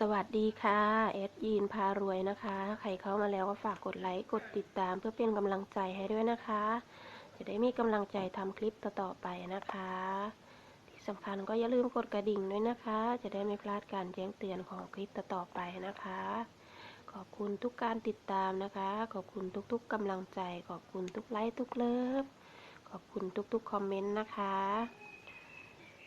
สวัสดีค่ะแอดยีนพารวยนะคะ ใครเข้ามาแล้วก็ฝากกดไลค์กดติดตามเพื่อเป็นกำลังใจให้ด้วยนะคะ จะได้มีกำลังใจทำคลิปต่อๆไปนะคะ ที่สำคัญก็อย่าลืมกดกระดิ่งด้วยนะคะ จะได้ไม่พลาดการแจ้งเตือนของคลิปต่อๆไปนะคะ ขอบคุณทุกการติดตามนะคะ ขอบคุณทุกๆกำลังใจ ขอบคุณทุกไลค์ทุกเลิฟขอบคุณทุกๆคอมเมนต์นะคะ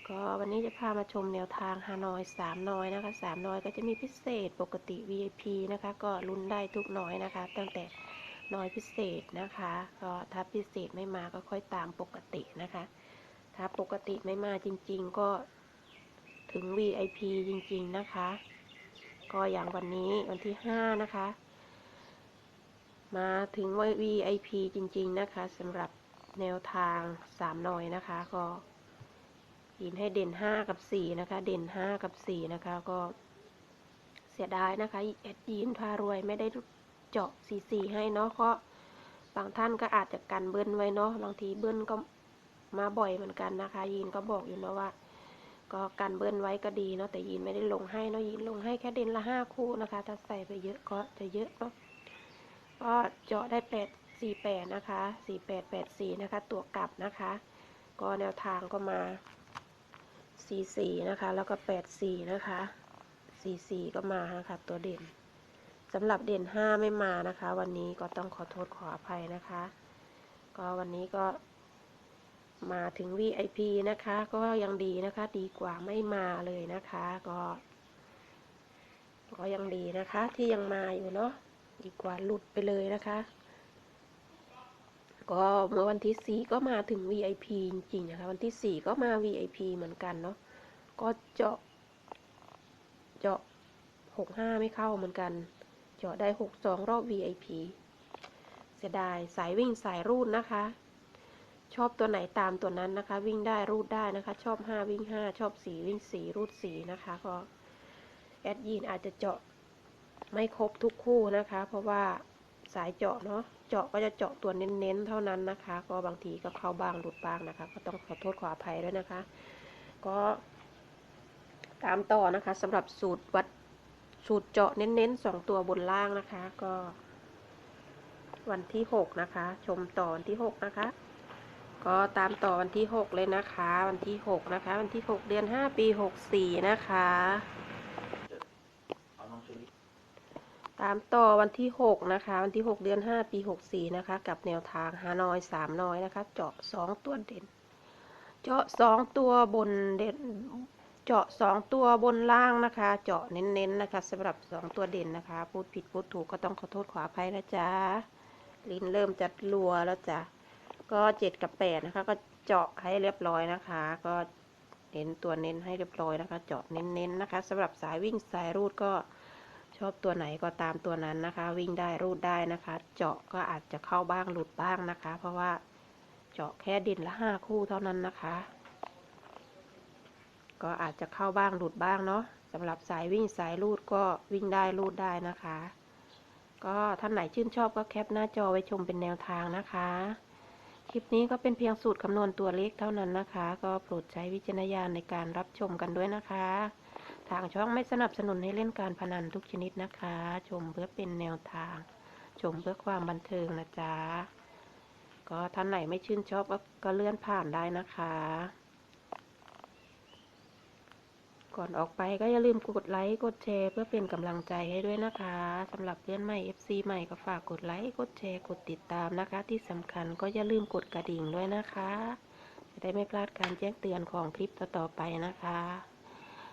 ก็วันนี้จะพามาชมแนวทางฮานอยสามน้อยนะคะสามน้อยก็จะมีพิเศษปกติ VIP นะคะ ก็ลุ้นได้ทุกน้อยนะคะ ตั้งแต่น้อยพิเศษนะคะ ก็ถ้าพิเศษไม่มาก็ค่อยตามปกตินะคะ ถ้าปกติไม่มาจริง ๆ ก็ถึง VIP จริง ๆนะคะ ก็อย่างวันนี้วันที่ห้านะคะ มาถึง VIP จริง ๆ นะคะสำหรับแนวทางสามน้อยนะคะ ก็ ยินให้เด่นห้ากับสี่นะคะ เด่นห้ากับสี่นะคะ ก็เสียดายนะคะแอดยินพารวยไม่ได้เจาะสี่สี่ให้เนาะเพราะบางท่านก็อาจจะกันเบิ้ลไว้เนาะบางทีเบิ้ลก็มาบ่อยเหมือนกันนะคะยินก็บอกอยู่นะว่า ก็กันเบิ้ลไว้ก็ดีเนาะแต่ยินไม่ได้ลงให้เนาะยินลงให้แค่เด่นละห้าคู่นะคะ ถ้าใส่ไปเยอะก็จะเยอะเนาะก็เจาะได้แปดสี่แปดนะคะสี่แปดแปดสี่นะคะ ตัวกลับนะคะ ก็แนวทางก็มา สี่สี่นะคะ แล้วก็แปดสี่นะคะสี่สี่ก็มาค่ะ ตัวเด่นสำหรับเด่นห้าไม่มานะคะ วันนี้ก็ต้องขอโทษขออภัยนะคะ ก็วันนี้ก็มาถึง VIP นะคะ ก็ยังดีนะคะ ดีกว่าไม่มาเลยนะคะ ก็ก็ยังดีนะคะ ที่ยังมาอยู่เนาะดีกว่าหลุดไปเลยนะคะ ก็เมื่อวันที่สี่ก็มาถึง VIP จริงๆนะคะ วันที่สี่ก็มา VIP เหมือนกันเนาะก็เจาะ เจาะหกห้าไม่เข้าเหมือนกัน เจาะได้หกสองรอบ VIP เสียดายสายวิ่งสายรูดนะคะ ชอบตัวไหนตามตัวนั้นนะคะ วิ่งได้รูดได้นะคะ ชอบห้าวิ่งห้าชอบสี่วิ่งสี่รูดสี่นะคะ ก็แอดยีนอาจจะเจาะไม่ครบทุกคู่นะคะ เพราะว่าสายเจาะเนาะ เจาะก็จะเจาะตัวเน้นๆ เท่านั้นนะคะ ก็บางทีก็เข้าบ้างหลุดบ้างนะคะ ก็ต้องขอโทษขออภัยด้วยนะคะ ก็ตามต่อนะคะสำหรับสูตรวัดสูตรเจาะเน้นๆสองตัวบนล่างนะคะ ก็ วันที่หกนะคะ ชมต่อวันที่หกนะคะ ก็ตามต่อวันที่หกเลยนะคะ วันที่หกนะคะ วันที่หกเดือนห้าปีหกสี่นะคะ ตามต่อวันที่หกนะคะ วันที่หกเดือนห้าปีหกสี่นะคะ กับแนวทางฮานอยสามน้อยนะคะ เจาะสองตัวเด่น เจาะสองตัวบนเด่น เจาะสองตัวบนล่างนะคะ เจาะเน้นๆนะคะสำหรับสองตัวเด่นนะคะ พูดผิดพูดถูกก็ต้องขอโทษขออภัยนะจ๊ะ ลิ้นเริ่มจัดรัวแล้วจ้ะ ก็เจ็ดกับแปดนะคะ ก็เจาะให้เรียบร้อยนะคะ ก็เน้นตัวเน้นให้เรียบร้อยนะคะ เจาะเน้นๆนะคะสำหรับสายวิ่งสายรูดก็ ชอบตัวไหนก็ตามตัวนั้นนะคะ วิ่งได้รูดได้นะคะ เจาะก็อาจจะเข้าบ้างหลุดบ้างนะคะ เพราะว่าเจาะแค่ดินละห้าคู่เท่านั้นนะคะ ก็อาจจะเข้าบ้างหลุดบ้างเนาะสำหรับสายวิ่งสายรูดก็วิ่งได้รูดได้นะคะ ก็ท่านไหนชื่นชอบก็แคปหน้าจอไว้ชมเป็นแนวทางนะคะ คลิปนี้ก็เป็นเพียงสูตรคำนวณตัวเลขเท่านั้นนะคะ ก็โปรดใช้วิจารณญาณในการรับชมกันด้วยนะคะ ทางช่องไม่สนับสนุนให้เล่นการพนันทุกชนิดนะคะ ชมเพื่อเป็นแนวทาง ชมเพื่อความบันเทิงนะจ๊ะ ก็ท่านไหนไม่ชื่นชอบก็ก็เลื่อนผ่านได้นะคะ ก่อนออกไปก็อย่าลืมกดไลค์ กดแชร์เพื่อเป็นกำลังใจให้ด้วยนะคะสำหรับเพื่อนใหม่ FC ใหม่ก็ฝากกดไลค์ กดแชร์ กดติดตามนะคะ ที่สำคัญก็อย่าลืมกดกระดิ่งด้วยนะคะ จะได้ไม่พลาดการแจ้งเตือนของคลิปต่อๆไปนะคะ